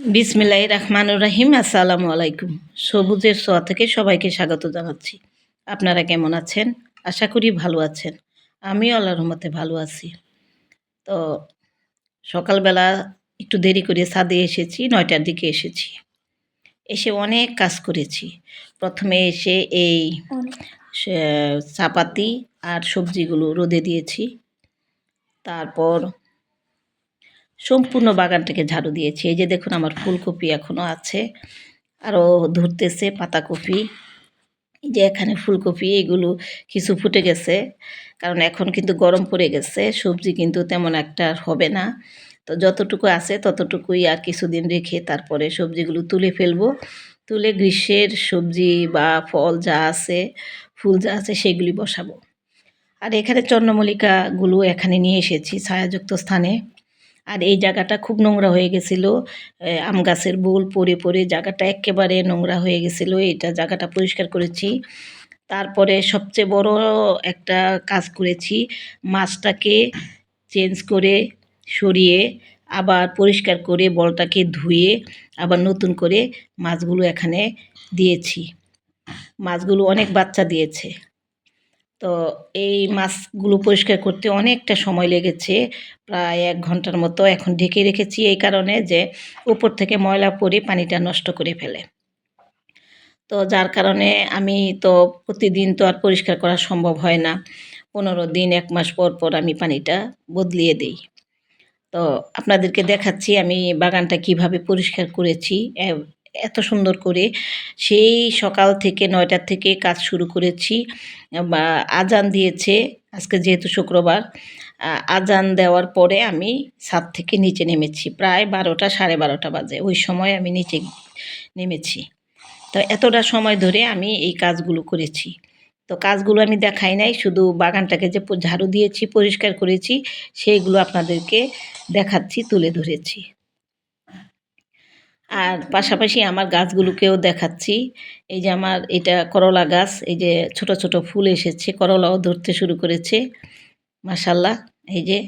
বিসমিল্লাহ রহমানুর রাহিম আসসালামু আলাইকুম। সবুজের সোয়া থেকে সবাইকে স্বাগত জানাচ্ছি। আপনারা কেমন আছেন? আশা করি ভালো আছেন। আমিও আল্লাহর রহমতে ভালো আছি। তো সকালবেলা একটু দেরি করে ছাদে এসেছি নয়টার দিকে এসেছি। এসে অনেক কাজ করেছি। প্রথমে এসে এই চাপাতি আর সবজিগুলো রোদে দিয়েছি। তারপর সম্পূর্ণ বাগানটাকে ঝাড়ু দিয়েছি। এই যে দেখুন, আমার ফুলকপি এখনও আছে। আরও ধরতেছে পাতাকপি। যে এখানে ফুলকপি, এগুলো কিছু ফুটে গেছে। কারণ এখন কিন্তু গরম পড়ে গেছে, সবজি কিন্তু তেমন একটা হবে না। তো যতটুকু আছে ততটুকুই আর কিছুদিন রেখে তারপরে সবজিগুলো তুলে ফেলব। তুলে গ্রীষ্মের সবজি বা ফল যা আছে, ফুল যা আছে সেগুলি বসাবো। আর এখানে চন্দ্রমল্লিকাগুলো এখানে নিয়ে এসেছি ছায়াযুক্ত স্থানে। আর এই জায়গাটা খুব নোংরা হয়ে গেছিল। আম গাছের বোল পরে পরে জায়গাটা একেবারে নোংরা হয়ে গেছিল। এটা জায়গাটা পরিষ্কার করেছি। তারপরে সবচেয়ে বড় একটা কাজ করেছি, মাছটাকে চেঞ্জ করে সরিয়ে আবার পরিষ্কার করে বলটাকে ধুয়ে আবার নতুন করে মাছগুলো এখানে দিয়েছি। মাছগুলো অনেক বাচ্চা দিয়েছে। তো এই মাছগুলো পরিষ্কার করতে অনেকটা সময় লেগেছে। প্রায় এক ঘণ্টার মতো এখন ঢেকে রেখেছি এই কারণে যে উপর থেকে ময়লা পড়ে পানিটা নষ্ট করে ফেলে। তো যার কারণে আমি তো প্রতিদিন তো আর পরিষ্কার করা সম্ভব হয় না। পনেরো দিন, এক মাস পর পর আমি পানিটা বদলিয়ে দিই। তো আপনাদেরকে দেখাচ্ছি আমি বাগানটা কীভাবে পরিষ্কার করেছি। এত সুন্দর করে। সেই সকাল থেকে নয়টার থেকে কাজ শুরু করেছি। আজান দিয়েছে, আজকে যেহেতু শুক্রবার। আজান দেওয়ার পরে আমি ছাদ থেকে নিচে নেমেছি। প্রায় বারোটা, সাড়ে বারোটা বাজে। ওই সময় আমি নিচে নেমেছি। তো এতটা সময় ধরে আমি এই কাজগুলো করেছি। তো কাজগুলো আমি দেখাই নাই, শুধু বাগানটাকে যে ঝাড়ু দিয়েছি, পরিষ্কার করেছি, সেইগুলো আপনাদেরকে দেখাচ্ছি, তুলে ধরেছি। আর পাশাপাশি আমার গাছগুলোকেও দেখাচ্ছি। এই যে আমার এটা করলা গাছ, এই যে ছোট ছোট ফুল এসেছে, করলাও ধরতে শুরু করেছে মাশাল্লাহ এই যে।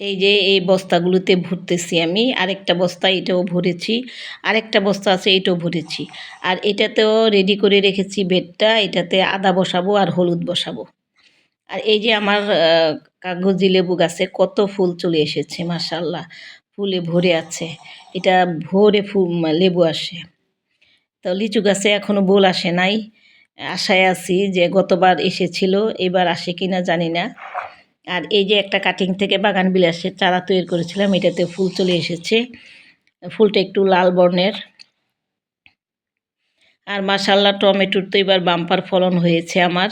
এই যে এই বস্তাগুলোতে ভরতেছি আমি, আরেকটা বস্তা এটাও ভরেছি, আরেকটা বস্তা আছে এটাও ভরেছি। আর এটাতেও রেডি করে রেখেছি বেডটা, এটাতে আদা বসাবো আর হলুদ বসাবো। আর এই যে আমার কাগজি লেবু গাছে কত ফুল চলে এসেছে মাশাল্লাহ ফুলে ভরে আছে। এটা ভোরে ফুল লেবু আসে। তো লিচু গাছে এখনও বোল আসে নাই। আশায় আছি যে গতবার এসেছিল, এবার আসে কি না জানি না। আর এই যে একটা কাটিং থেকে বাগান বিলাসের চারা তৈরি করেছিলাম, এটাতে ফুল চলে এসেছে। ফুলটা একটু লাল বর্ণের। আর মাসাল্লাহ টমেটোর তো এবার বাম্পার ফলন হয়েছে আমার।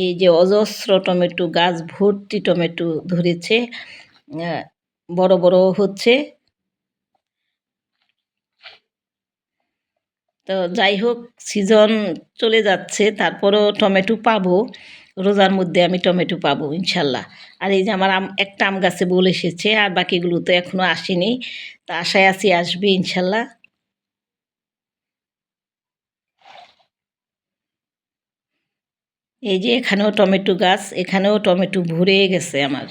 এই যে অজস্র টমেটো, গাছ ভর্তি টমেটো ধরেছে বড় বড় হচ্ছে। তো যাই হোক, সিজন চলে যাচ্ছে, তারপরও টমেটো পাবো। রোজার মধ্যে আমি টমেটো পাবো ইনশাল্লাহ আর এই যে আমার আম, একটা আম গাছে বলে এসেছে, আর বাকিগুলো তো এখনও আসেনি। তা আশায় আছি আসবে ইনশাল্লাহ এই যে এখানেও টমেটো গাছ, এখানেও টমেটো ভরে গেছে আমার।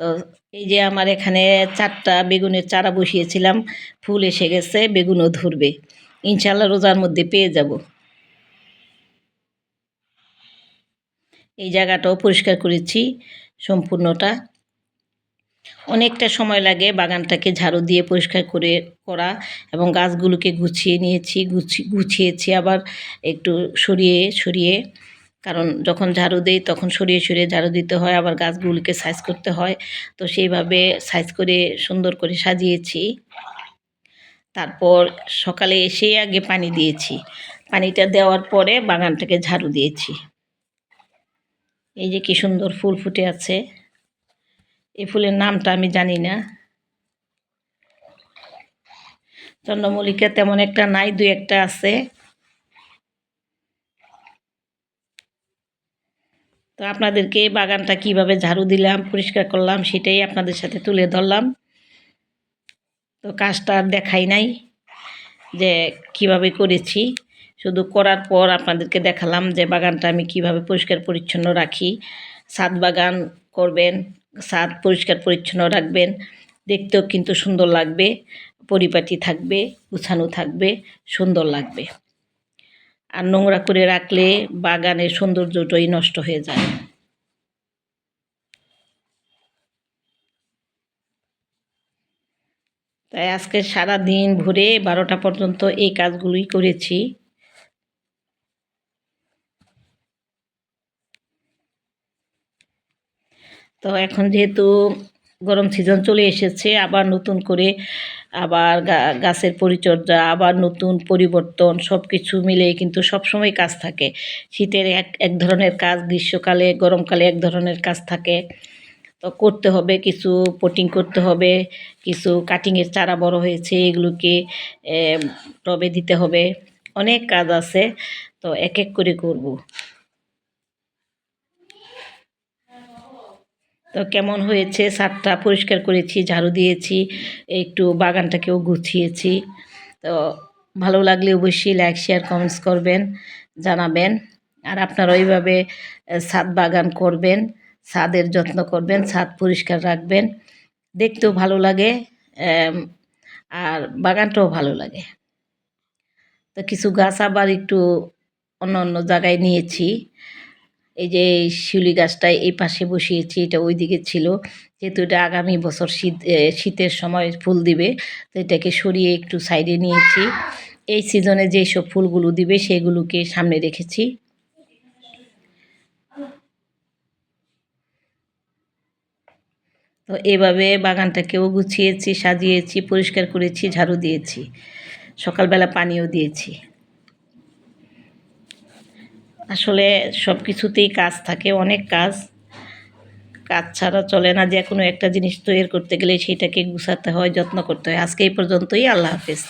তো এই যে আমার এখানে চারটা বেগুনের চারা বসিয়েছিলাম, ফুল এসে গেছে, বেগুনও ধরবে। ইনশাল্লাহ রোজার মধ্যে পেয়ে যাব। এই জায়গাটাও পরিষ্কার করেছি, সম্পূর্ণটা। অনেকটা সময় লাগে বাগানটাকে ঝাড়ু দিয়ে পরিষ্কার করে করা এবং গাছগুলোকে গুছিয়ে নিয়েছি, গুছি- গুছিয়েছি আবার একটু সরিয়ে সরিয়ে কারণ যখন ঝাড়ু দেই তখন সরিয়ে সরিয়ে ঝাড়ু দিতে হয়, আবার গাছগুলোকে সাইজ করতে হয়। তো সেইভাবে সাইজ করে সুন্দর করে সাজিয়েছি। তারপর সকালে এসে আগে পানি দিয়েছি। পানিটা দেওয়ার পরে বাগানটাকে ঝাড়ু দিয়েছি। এই যে কি সুন্দর ফুল ফুটে আছে। এই ফুলের নামটা আমি জানি না। চন্দ্রমল্লিকা তেমন একটা নাই, দুই একটা আছে। তো আপনাদেরকে বাগানটা কীভাবে ঝাড়ু দিলাম, পরিষ্কার করলাম সেটাই আপনাদের সাথে তুলে ধরলাম। তো কাজটা আর দেখাই নাই যে কীভাবে করেছি। শুধু করার পর আপনাদেরকে দেখালাম যে বাগানটা আমি কীভাবে পরিষ্কার পরিচ্ছন্ন রাখি। ছাদ বাগান করবেন ছাদ পরিষ্কার পরিচ্ছন্ন রাখবেন। দেখতেও কিন্তু সুন্দর লাগবে, পরিপাটি থাকবে, গুছানো থাকবে, সুন্দর লাগবে। আর নোংরা করে রাখলে বাগানের সৌন্দর্যটাই নষ্ট হয়ে যায়। তাই আজকে সারা দিন ভরে বারোটা পর্যন্ত এই কাজগুলোই করেছি। তো এখন যেহেতু গরম সিজন চলে এসেছে, আবার নতুন করে আবার গাছের পরিচর্যা, আবার নতুন পরিবর্তন সব কিছু মিলে কিন্তু সবসময় কাজ থাকে। শীতের এক এক ধরনের কাজ, গ্রীষ্মকালে, গরমকালে এক ধরনের কাজ থাকে। তো করতে হবে, কিছু পটিং করতে হবে, কিছু কাটিংয়ের চারা বড় হয়েছে, এগুলোকে টবে দিতে হবে। অনেক কাজ আছে, তো এক এক করে করব। তো কেমন হয়েছে? ছাদটা পরিষ্কার করেছি, ঝাড়ু দিয়েছি, একটু বাগানটাকেও গুছিয়েছি। তো ভালো লাগলে অবশ্যই লাইক শেয়ার কমেন্টস করবেন, জানাবেন। আর আপনারা ওইভাবে ছাদ বাগান করবেন ছাদের যত্ন করবেন ছাদ পরিষ্কার রাখবেন। দেখতেও ভালো লাগে আর বাগানটাও ভালো লাগে। তো কিছু গাছ আবার একটু অন্য অন্য জায়গায় নিয়েছি। এই যে শিউলি গাছটা এই পাশে বসিয়েছি, এটা ওই দিকে ছিল। যেহেতু এটা আগামী বছর শীত শীতের সময় ফুল দিবে, তো এটাকে সরিয়ে একটু সাইডে নিয়েছি। এই সিজনে যেসব ফুলগুলো দিবে, সেগুলোকে সামনে রেখেছি। তো এভাবে বাগানটাকেও গুছিয়েছি, সাজিয়েছি, পরিষ্কার করেছি, ঝাড়ু দিয়েছি। সকালবেলা পানিও দিয়েছি। আসলে সব কিছুতেই কাজ থাকে, অনেক কাজ। কাজ ছাড়া চলে না যে কোনো একটা জিনিস তৈরি করতে গেলে সেটাকে গুছাতে হয়, যত্ন করতে হয়। আজকে এই পর্যন্তই, আল্লাহ হাফেজ।